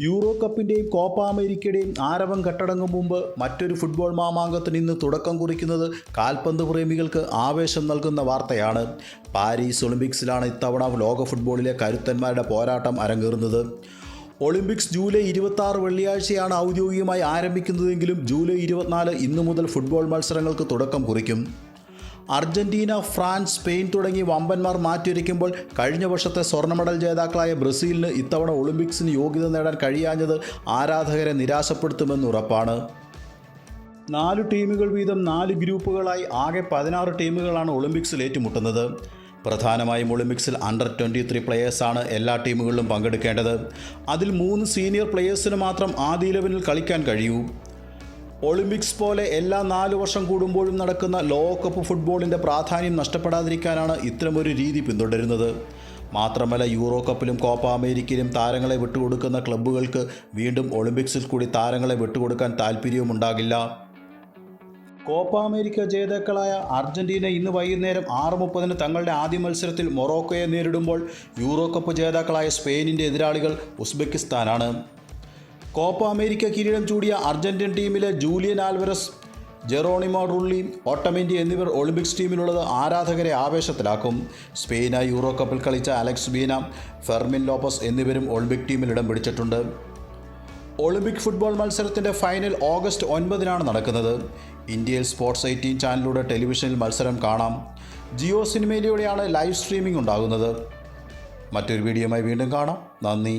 Euro കപ്പിന്റെയും Copa അമേരിക്കയുടെയും ആരവം കെട്ടടങ്ങും മുമ്പ് മറ്റൊരു ഫുട്ബോൾ മാമാങ്കത്തിന് ഇന്ന് തുടക്കം കുറിക്കുന്നത് കാൽപന്ത് പ്രേമികൾക്ക് ആവേശം നൽകുന്ന വാർത്തയാണ്. പാരീസ് ഒളിമ്പിക്സിലാണ് ഇത്തവണ ലോക ഫുട്ബോളിലെ കരുത്തന്മാരുടെ പോരാട്ടം അരങ്ങേറുന്നത്. ഒളിമ്പിക്സ് ജൂലൈ ഇരുപത്തി വെള്ളിയാഴ്ചയാണ് ഔദ്യോഗികമായി ആരംഭിക്കുന്നതെങ്കിലും ജൂലൈ ഇരുപത്തിനാല് ഇന്നു മുതൽ ഫുട്ബോൾ മത്സരങ്ങൾക്ക് തുടക്കം കുറിക്കും. അർജന്റീന ഫ്രാൻസ് സ്പെയിൻ തുടങ്ങി വമ്പന്മാർ മാറ്റിയിരിക്കുമ്പോൾ കഴിഞ്ഞ വർഷത്തെ സ്വർണ മെഡൽ ജേതാക്കളായ ബ്രസീലിന് ഇത്തവണ ഒളിമ്പിക്സിന് യോഗ്യത നേടാൻ കഴിയാഞ്ഞത് ആരാധകരെ നിരാശപ്പെടുത്തുമെന്ന് ഉറപ്പാണ്. നാല് ടീമുകൾ വീതം നാല് ഗ്രൂപ്പുകളായി ആകെ പതിനാറ് ടീമുകളാണ് ഒളിമ്പിക്സിൽ ഏറ്റുമുട്ടുന്നത്. പ്രധാനമായും ഒളിമ്പിക്സിൽ അണ്ടർ ട്വന്റി ത്രീ പ്ലെയേഴ്സാണ് എല്ലാ ടീമുകളിലും പങ്കെടുക്കേണ്ടത്. അതിൽ മൂന്ന് സീനിയർ പ്ലെയേഴ്സിന് മാത്രം ആദ്യ ഇലവനിൽ കളിക്കാൻ കഴിയൂ. ഒളിമ്പിക്സ് പോലെ എല്ലാ നാല് വർഷം കൂടുമ്പോഴും നടക്കുന്ന ലോകകപ്പ് ഫുട്ബോളിന്റെ പ്രാധാന്യം നഷ്ടപ്പെടാതിരിക്കാനാണ് ഇത്തരമൊരു രീതി പിന്തുടരുന്നത്. മാത്രമല്ല യൂറോ കപ്പിലും കോപ്പ അമേരിക്കയിലും താരങ്ങളെ വിട്ടുകൊടുക്കുന്ന ക്ലബ്ബുകൾക്ക് വീണ്ടും ഒളിമ്പിക്സിൽ കൂടി താരങ്ങളെ വിട്ടുകൊടുക്കാൻ താല്പര്യവുമുണ്ടാകില്ല കോപ്പ അമേരിക്ക ജേതാക്കളായ അർജന്റീന ഇന്ന് വൈകുന്നേരം ആറ് മുപ്പതിന് തങ്ങളുടെ ആദ്യ മത്സരത്തിൽ മൊറോക്കോയെ നേരിടുമ്പോൾ യൂറോ കപ്പ് ജേതാക്കളായ സ്പെയിനിന്റെ എതിരാളികൾ ഉസ്ബെക്കിസ്ഥാനാണ്. കോപ്പ അമേരിക്ക കിരീടം ചൂടിയ അർജന്റീൻ ടീമിലെ Julian Alvarez Geronimo Rulli Otamendi എന്നിവർ ഒളിമ്പിക്സ് ടീമിലുള്ളത് ആരാധകരെ ആവേശത്തിലാക്കും. സ്പെയിനായി യൂറോ കപ്പിൽ കളിച്ച അലക്സ് ബീന ഫെർമിൻ ലോപ്പസ് എന്നിവരും ഒളിമ്പിക് ടീമിൽ ഇടം പിടിച്ചിട്ടുണ്ട്. ഒളിമ്പിക് ഫുട്ബോൾ മത്സരത്തിന്റെ ഫൈനൽ ഓഗസ്റ്റ് ഒൻപതിനാണ് നടക്കുന്നത്. ഇന്ത്യയിൽ സ്പോർട്സ് എയ്റ്റീൻ ചാനലിലൂടെ ടെലിവിഷനിൽ മത്സരം കാണാം. ജിയോ സിനിമയിലൂടെയാണ് ലൈവ് സ്ട്രീമിംഗ് ഉണ്ടാകുന്നത്. മറ്റൊരു വീഡിയോയുമായി വീണ്ടും കാണാം. നന്ദി.